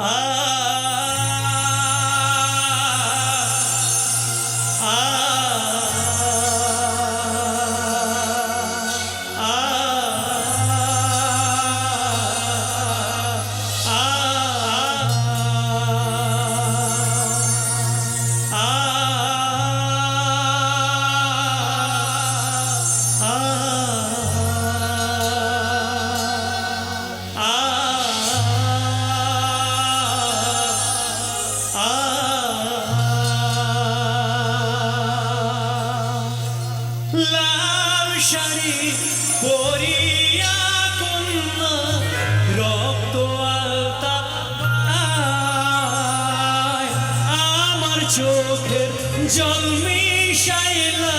Ah. Sari পরিয়া কন্যা রক্ত আলতা আমার চোখের জল মিশাইলা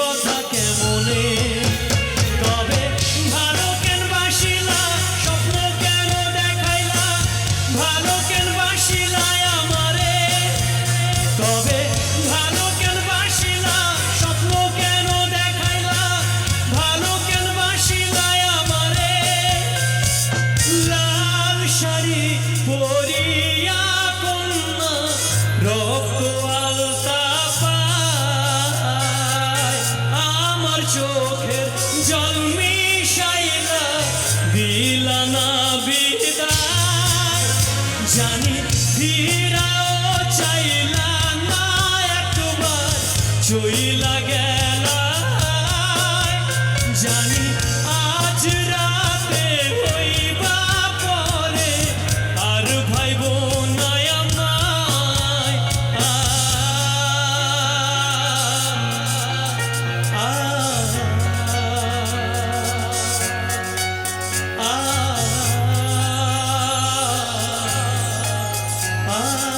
I Hello. জানি ফিরাও চাইলা না একবার। Ah.